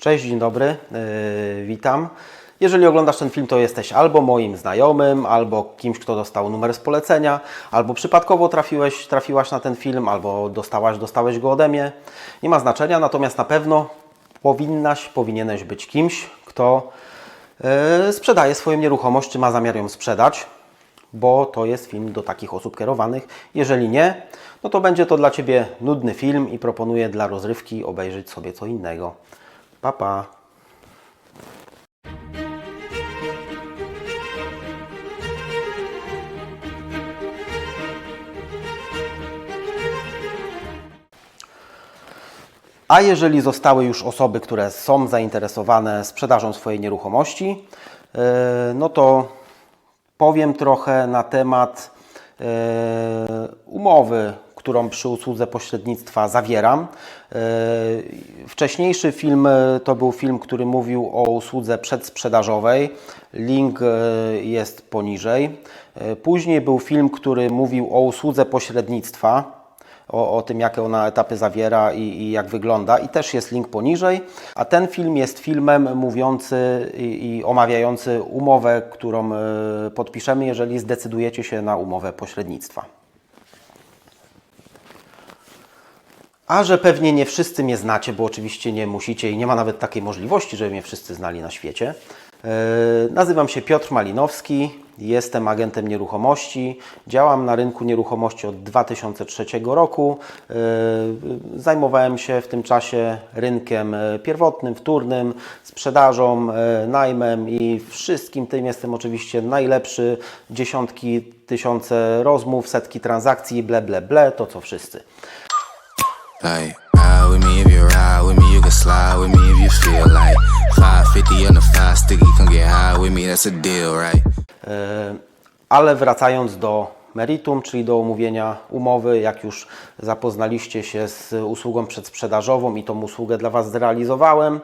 Cześć, dzień dobry, yy, witam. Jeżeli oglądasz ten film, to jesteś albo moim znajomym, albo kimś, kto dostał numer z polecenia, albo przypadkowo trafiłeś, trafiłaś na ten film, albo dostałaś, dostałeś go ode mnie. Nie ma znaczenia, natomiast na pewno powinnaś, powinieneś być kimś, kto yy, sprzedaje swoją nieruchomość, czy ma zamiar ją sprzedać, bo to jest film do takich osób kierowanych. Jeżeli nie, no to będzie to dla Ciebie nudny film i proponuję dla rozrywki obejrzeć sobie co innego. Pa, pa. A jeżeli zostały już osoby, które są zainteresowane sprzedażą swojej nieruchomości, yy, no to powiem trochę na temat yy, umowy, którą przy usłudze pośrednictwa zawieram. Yy, Wcześniejszy film yy, to był film, który mówił o usłudze przedsprzedażowej. Link yy, jest poniżej. Później był film, który mówił o usłudze pośrednictwa o, o tym, jakie ona etapy zawiera i, i jak wygląda. I też jest link poniżej. A ten film jest filmem mówiący i, i omawiający umowę, którą y, podpiszemy, jeżeli zdecydujecie się na umowę pośrednictwa. A że pewnie nie wszyscy mnie znacie, bo oczywiście nie musicie i nie ma nawet takiej możliwości, żeby mnie wszyscy znali na świecie. Yy, Nazywam się Piotr Malinowski, jestem agentem nieruchomości, działam na rynku nieruchomości od 2003 roku. Yy, Zajmowałem się w tym czasie rynkiem yy, pierwotnym, wtórnym, sprzedażą, najmem i wszystkim tym jestem oczywiście najlepszy. Dziesiątki, tysiące rozmów, setki transakcji, ble, ble, ble, to co wszyscy. Like, ride with me if you ride with me, you can slide with me if you feel like 550 on the five sticky, come get high with me, that's a deal, right? E, Ale wracając do meritum, czyli do omówienia umowy, jak już zapoznaliście się z usługą przedsprzedażową i tą usługę dla Was zrealizowałem,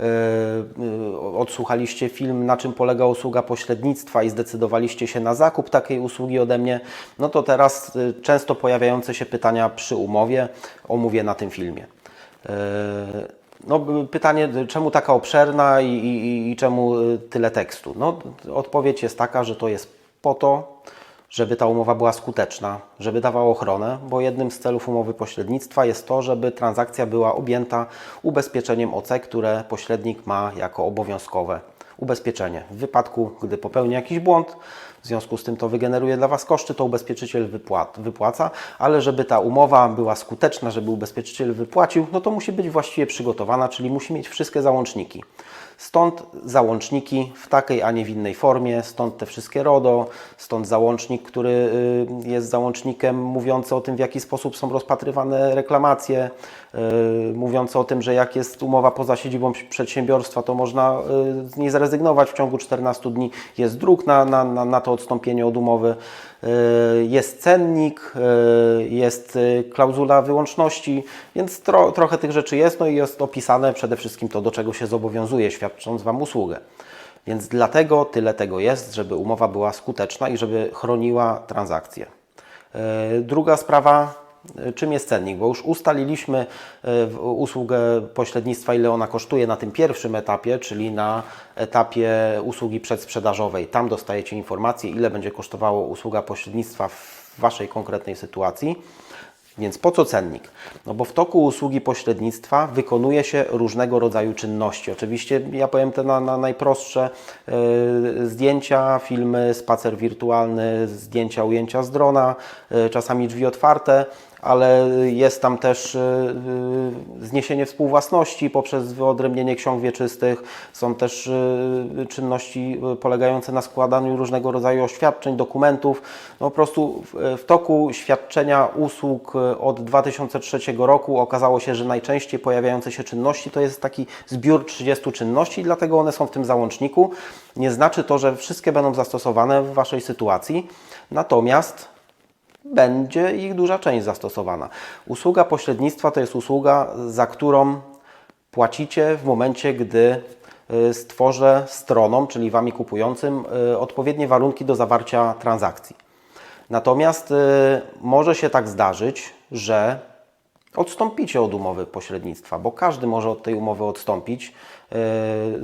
e, e, odsłuchaliście film, na czym polega usługa pośrednictwa i zdecydowaliście się na zakup takiej usługi ode mnie, no to teraz e, często pojawiające się pytania przy umowie omówię na tym filmie. No, pytanie, czemu taka obszerna i, i, i czemu tyle tekstu? No, odpowiedź jest taka, że to jest po to, żeby ta umowa była skuteczna, żeby dawała ochronę, bo jednym z celów umowy pośrednictwa jest to, żeby transakcja była objęta ubezpieczeniem OC, które pośrednik ma jako obowiązkowe ubezpieczenie. W wypadku, gdy popełni jakiś błąd, w związku z tym to wygeneruje dla Was koszty, to ubezpieczyciel wypłaca, ale żeby ta umowa była skuteczna, żeby ubezpieczyciel wypłacił, no to musi być właściwie przygotowana, czyli musi mieć wszystkie załączniki. Stąd załączniki w takiej, a nie w innej formie, stąd te wszystkie RODO, stąd załącznik, który y, jest załącznikiem mówiący o tym, w jaki sposób są rozpatrywane reklamacje, y, mówiący o tym, że jak jest umowa poza siedzibą przedsiębiorstwa, to można y, z niej zrezygnować w ciągu 14 dni. Jest druk na, na, na, to odstąpienie od umowy, jest cennik, y, jest y, klauzula wyłączności, więc tro, trochę tych rzeczy jest, no i jest opisane przede wszystkim to, do czego się zobowiązuje, świadcząc Wam usługę. Więc dlatego tyle tego jest, żeby umowa była skuteczna i żeby chroniła transakcję. E, Druga sprawa, e, czym jest cennik? Bo już ustaliliśmy e, usługę pośrednictwa, ile ona kosztuje na tym pierwszym etapie, czyli na etapie usługi przedsprzedażowej. Tam dostajecie informację, ile będzie kosztowała usługa pośrednictwa w Waszej konkretnej sytuacji. Więc po co cennik? No bo w toku usługi pośrednictwa wykonuje się różnego rodzaju czynności. Oczywiście ja powiem te na, na najprostsze e, zdjęcia, filmy, spacer wirtualny, zdjęcia, ujęcia z drona, e, czasami drzwi otwarte, ale jest tam też e, e, zniesienie współwłasności poprzez wyodrębnienie ksiąg wieczystych. Są też e, czynności polegające na składaniu różnego rodzaju oświadczeń, dokumentów. No po prostu w, toku świadczenia usług od 2003 roku okazało się, że najczęściej pojawiające się czynności to jest taki zbiór 30 czynności, dlatego one są w tym załączniku. Nie znaczy to, że wszystkie będą zastosowane w Waszej sytuacji, natomiast będzie ich duża część zastosowana. Usługa pośrednictwa to jest usługa, za którą płacicie w momencie, gdy y, stworzę stronom, czyli Wami kupującym, y, odpowiednie warunki do zawarcia transakcji. Natomiast y, może się tak zdarzyć, że odstąpicie od umowy pośrednictwa, bo każdy może od tej umowy odstąpić yy,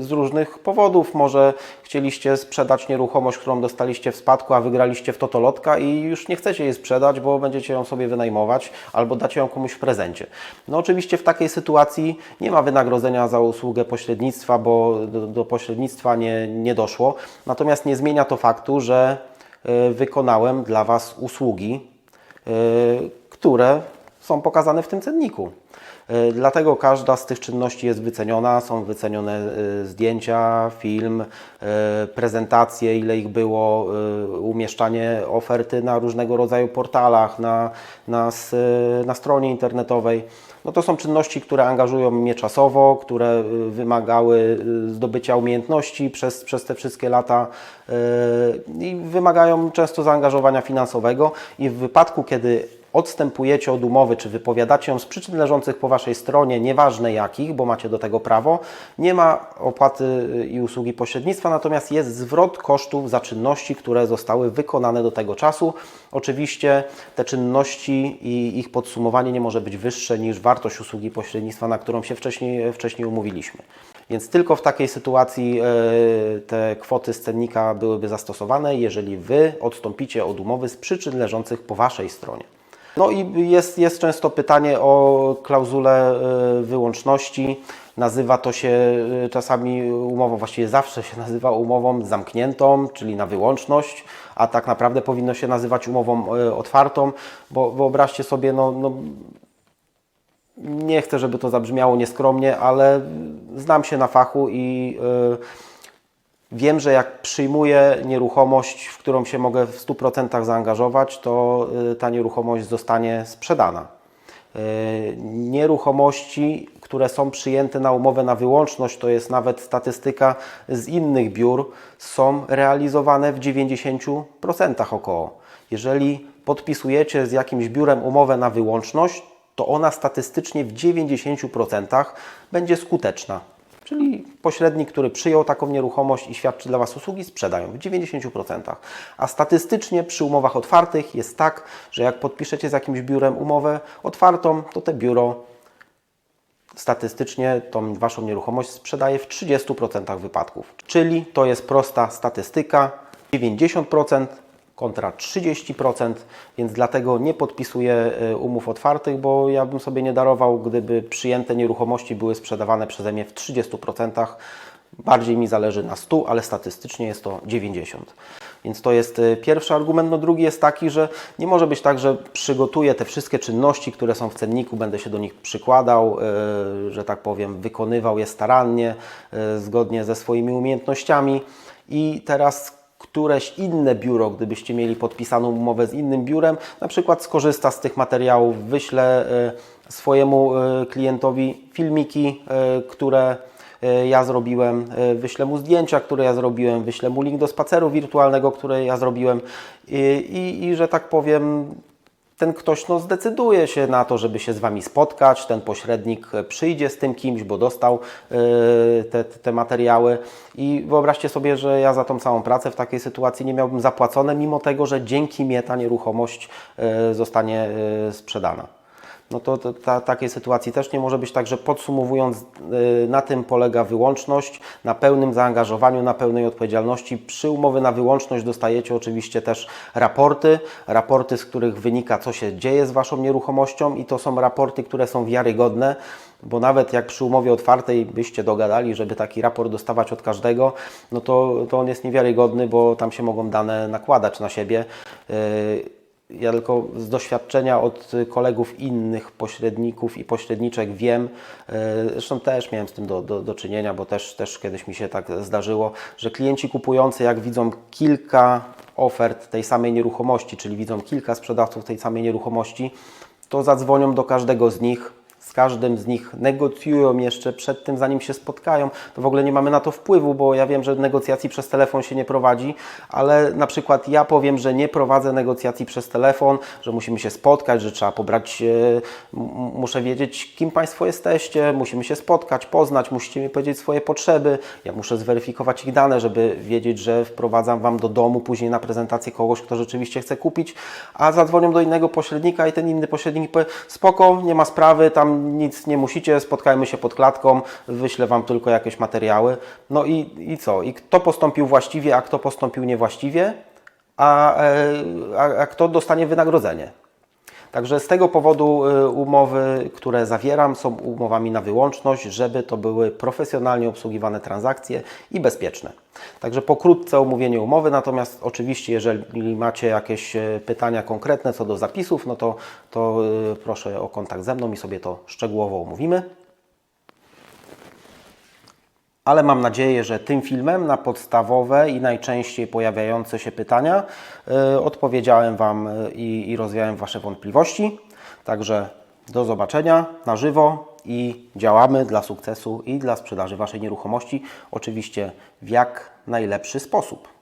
z różnych powodów. Może chcieliście sprzedać nieruchomość, którą dostaliście w spadku, a wygraliście w totolotka i już nie chcecie jej sprzedać, bo będziecie ją sobie wynajmować albo dacie ją komuś w prezencie. No oczywiście w takiej sytuacji nie ma wynagrodzenia za usługę pośrednictwa, bo do, do pośrednictwa nie, nie doszło. Natomiast nie zmienia to faktu, że yy, wykonałem dla Was usługi, yy, które są pokazane w tym cenniku. Y, Dlatego każda z tych czynności jest wyceniona. Są wycenione y, zdjęcia, film, y, prezentacje, ile ich było, umieszczanie oferty na różnego rodzaju portalach, na, na, na stronie internetowej. No to są czynności, które angażują mnie czasowo, które wymagały zdobycia umiejętności przez, przez te wszystkie lata i wymagają często zaangażowania finansowego. I w wypadku, kiedy odstępujecie od umowy, czy wypowiadacie ją z przyczyn leżących po Waszej stronie, nieważne jakich, bo macie do tego prawo, nie ma opłaty y, i usługi pośrednictwa, natomiast jest zwrot kosztów za czynności, które zostały wykonane do tego czasu. Oczywiście te czynności i ich podsumowanie nie może być wyższe niż wartość usługi pośrednictwa, na którą się wcześniej, wcześniej umówiliśmy. Więc tylko w takiej sytuacji e, te kwoty z cennika byłyby zastosowane, jeżeli Wy odstąpicie od umowy z przyczyn leżących po Waszej stronie. No i jest, jest często pytanie o klauzulę e, wyłączności. Nazywa to się e, czasami umową, właściwie zawsze się nazywa umową zamkniętą, czyli na wyłączność, a tak naprawdę powinno się nazywać umową e, otwartą, bo wyobraźcie sobie, no, no nie chcę, żeby to zabrzmiało nieskromnie, ale znam się na fachu i y, wiem, że jak przyjmuję nieruchomość, w którą się mogę w 100% zaangażować, to y, ta nieruchomość zostanie sprzedana. Y, Nieruchomości, które są przyjęte na umowę na wyłączność, to jest nawet statystyka z innych biur, są realizowane w 90% około. Jeżeli podpisujecie z jakimś biurem umowę na wyłączność, to ona statystycznie w 90% będzie skuteczna. Czyli pośrednik, który przyjął taką nieruchomość i świadczy dla Was usługi, sprzedają w 90%. A statystycznie przy umowach otwartych jest tak, że jak podpiszecie z jakimś biurem umowę otwartą, to te biuro statystycznie tą Waszą nieruchomość sprzedaje w 30% wypadków. Czyli to jest prosta statystyka, 90% kontra 30%, więc dlatego nie podpisuję e, umów otwartych, bo ja bym sobie nie darował, gdyby przyjęte nieruchomości były sprzedawane przeze mnie w 30%. Bardziej mi zależy na 100, ale statystycznie jest to 90. Więc to jest e, pierwszy argument. No drugi jest taki, że nie może być tak, że przygotuję te wszystkie czynności, które są w cenniku, będę się do nich przykładał, e, że tak powiem, wykonywał je starannie, zgodnie ze swoimi umiejętnościami i teraz któreś inne biuro, gdybyście mieli podpisaną umowę z innym biurem, na przykład skorzysta z tych materiałów, wyślę e, swojemu e, klientowi filmiki, e, które ja zrobiłem, wyślę mu zdjęcia, które ja zrobiłem, wyślę mu link do spaceru wirtualnego, który ja zrobiłem. I, i, i że tak powiem, ten ktoś no, zdecyduje się na to, żeby się z Wami spotkać, ten pośrednik przyjdzie z tym kimś, bo dostał e, te, te materiały i wyobraźcie sobie, że ja za tą całą pracę w takiej sytuacji nie miałbym zapłacone, mimo tego, że dzięki mnie ta nieruchomość e, zostanie e, sprzedana. No to, to ta, takiej sytuacji też nie może być, także podsumowując, y, na tym polega wyłączność, na pełnym zaangażowaniu, na pełnej odpowiedzialności. Przy umowy na wyłączność dostajecie oczywiście też raporty, raporty, z których wynika, co się dzieje z Waszą nieruchomością i to są raporty, które są wiarygodne, bo nawet jak przy umowie otwartej byście dogadali, żeby taki raport dostawać od każdego, no to, to on jest niewiarygodny, bo tam się mogą dane nakładać na siebie. Y, ja tylko z doświadczenia od kolegów innych pośredników i pośredniczek wiem, e, zresztą też miałem z tym do, do, do czynienia, bo też, też kiedyś mi się tak zdarzyło, że klienci kupujący, jak widzą kilka ofert tej samej nieruchomości, czyli widzą kilka sprzedawców tej samej nieruchomości, to zadzwonią do każdego z nich z każdym z nich negocjują jeszcze przed tym, zanim się spotkają, to w ogóle nie mamy na to wpływu, bo ja wiem, że negocjacji przez telefon się nie prowadzi, ale na przykład ja powiem, że nie prowadzę negocjacji przez telefon, że musimy się spotkać, że trzeba pobrać, e, muszę wiedzieć, kim Państwo jesteście, musimy się spotkać, poznać, musicie mi powiedzieć swoje potrzeby, ja muszę zweryfikować ich dane, żeby wiedzieć, że wprowadzam Wam do domu później na prezentację kogoś, kto rzeczywiście chce kupić, a zadzwonią do innego pośrednika i ten inny pośrednik powie, spoko, nie ma sprawy, tam nic nie musicie, spotkajmy się pod klatką, wyślę Wam tylko jakieś materiały. No i, i co? I kto postąpił właściwie, a kto postąpił niewłaściwie, a, e, a, a kto dostanie wynagrodzenie. Także z tego powodu y, umowy, które zawieram, są umowami na wyłączność, żeby to były profesjonalnie obsługiwane transakcje i bezpieczne. Także pokrótce omówienie umowy, natomiast oczywiście, jeżeli macie jakieś y, pytania konkretne co do zapisów, no to, to y, proszę o kontakt ze mną i sobie to szczegółowo omówimy. Ale mam nadzieję, że tym filmem na podstawowe i najczęściej pojawiające się pytania y, odpowiedziałem Wam y, i, i rozwiałem Wasze wątpliwości. Także do zobaczenia na żywo i działamy dla sukcesu i dla sprzedaży Waszej nieruchomości, oczywiście w jak najlepszy sposób.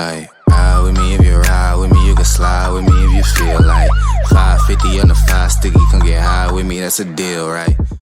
Like, ride with me if you ride with me, you can slide with me if you feel like 550 on the five sticky, come get high with me, that's a deal, right?